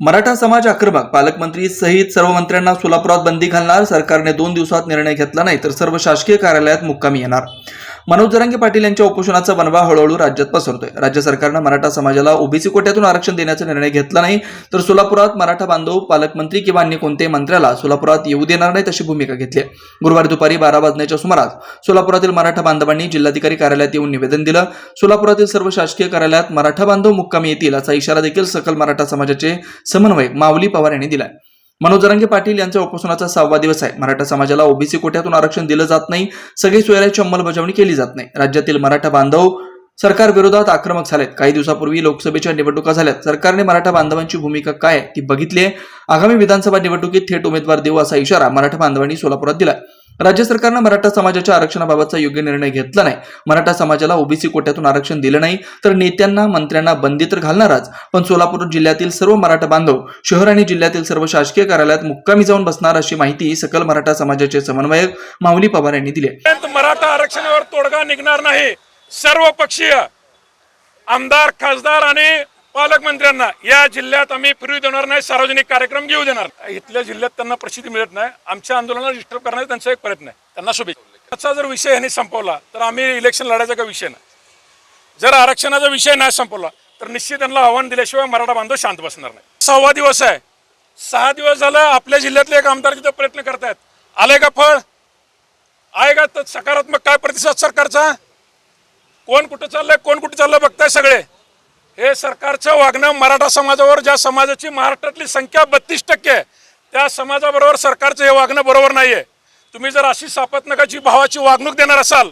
मराठा समाज आक्रमक पालकमंत्री सहित सर्व मंत्र्यांना सोलापुरात बंदी घालणार सरकारने दोन दिवसात निर्णय घेतला नाही तर सर्व शासकीय कार्यालयात मुक्कामी येणार. मनोज जरांगे पाटील यांच्या उपोषणाचा बनवा हळूहळू राज्यात पसरतोय. राज्य सरकारनं मराठा समाजाला ओबीसी कोट्यातून आरक्षण देण्याचा निर्णय घेतला नाही तर सोलापुरात मराठा बांधव पालकमंत्री किंवा अन्य कोणत्याही मंत्र्याला सोलापुरात येऊ देणार नाही तशी भूमिका घेतली आहे. गुरुवारी दुपारी बारा वाजण्याच्या सुमारास सोलापुरातील मराठा बांधवांनी जिल्हाधिकारी कार्यालयात येऊन निवेदन दिलं. सोलापुरातील सर्व शासकीय कार्यालयात मराठा बांधव मुक्कामी येतील असा इशारा देखील सकल मराठा समाजाचे समन्वयक माऊली पवार यांनी दिलाय. मनोजरंगे पाटील यांच्या उपोषणाचा सहावा दिवस आहे. मराठा समाजाला ओबीसी कोट्यातून आरक्षण दिलं जात नाही. सगळी सोयऱ्याची अंमलबजावणी केली जात नाही. राज्यातील मराठा बांधव सरकार विरोधात आक्रमक झालेत. काही दिवसापूर्वी लोकसभेच्या निवडणुका झाल्यात. सरकारने मराठा बांधवांची भूमिका काय ती बघितली आहे. आगामी विधानसभा निवडणुकीत थेट उमेदवार देऊ असा इशारा मराठा बांधवांनी सोलापुरात दिलाय. राज्य सरकारनं मराठा समाजाच्या आरक्षणाबाबतचा योग्य निर्णय घेतला नाही. मराठा समाजाला ओबीसी कोट्यातून आरक्षण दिलं नाही तर नेत्यांना मंत्र्यांना बंदी तर घालणारच. पण सोलापूर जिल्ह्यातील सर्व मराठा बांधव शहर आणि जिल्ह्यातील सर्व शासकीय कार्यालयात मुक्कामी जाऊन बसणार अशी माहिती सकल मराठा समाजाचे समन्वयक माऊली पवार यांनी दिली मराठा आरक्षणावर तोडगा निघणार नाही. सर्व पक्षीय आमदार खासदार आणि पालकमंत्र्यांना या जिल्ह्यात आम्ही फिरू देणार नाही सार्वजनिक कार्यक्रम घेऊ देणार इथल्या जिल्ह्यात त्यांना प्रसिद्धी मिळत नाही आमच्या आंदोलनाला डिस्टर्ब करण्याचा त्यांचा एक प्रयत्न आहे. त्यांना शुभेच्छा. त्याचा जर विषय ह्यांनी संपवला तर आम्ही इलेक्शन लढायचा काही विषय नाही. जर आरक्षणाचा विषय नाही संपवला तर निश्चित त्यांना आव्हान दिल्याशिवाय मराठा बांधव शांत बसणार नाही. सहावा दिवस आहे. सहा दिवस झालं आपल्या जिल्ह्यातले एक आमदार तिथं प्रयत्न करतायत. आले का फळ? आहे का? तर सकारात्मक काय प्रतिसाद सरकारचा? कोण कुठं चाललंय कोण कुठं चाललंय बघताय सगळे. हे सरकारचं वागणं मराठा समाजावर ज्या समाजाची महाराष्ट्रातली संख्या बत्तीस टक्के आहे त्या समाजाबरोबर सरकारचं हे वागणं बरोबर नाहीये. तुम्ही जर अशी सापत्नकाची भावाची वागणूक देणार असाल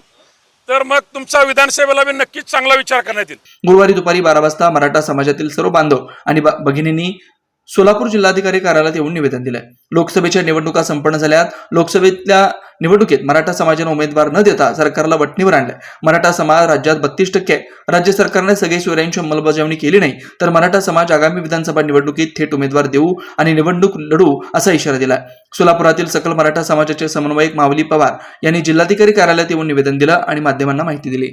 तर मग तुमचा विधानसभेला मी नक्कीच चांगला विचार करण्यात येईल. गुरुवारी दुपारी बारा वाजता मराठा समाजातील सर्व बांधव आणि भगिनींनी सोलापूर जिल्हाधिकारी कार्यालयात येऊन निवेदन दिलंय. लोकसभेच्या निवडणुका संपन्न झाल्यात लोकसभेतल्या निवडणुकीत मराठा समाजाने उमेदवार न देता सरकारला वटणीवर आणलंय. मराठा समाज राज्यात बत्तीस टक्के. राज्य सरकारने सगळे सोयऱ्यांची अंमलबजावणी केली नाही तर मराठा समाज आगामी विधानसभा निवडणुकीत थेट उमेदवार देऊ आणि निवडणूक लढू असा इशारा दिलाय. सोलापुरातील सकल मराठा समाजाचे समन्वयक माऊली पवार यांनी जिल्हाधिकारी कार्यालयात येऊन निवेदन दिलं आणि माध्यमांना माहिती दिली.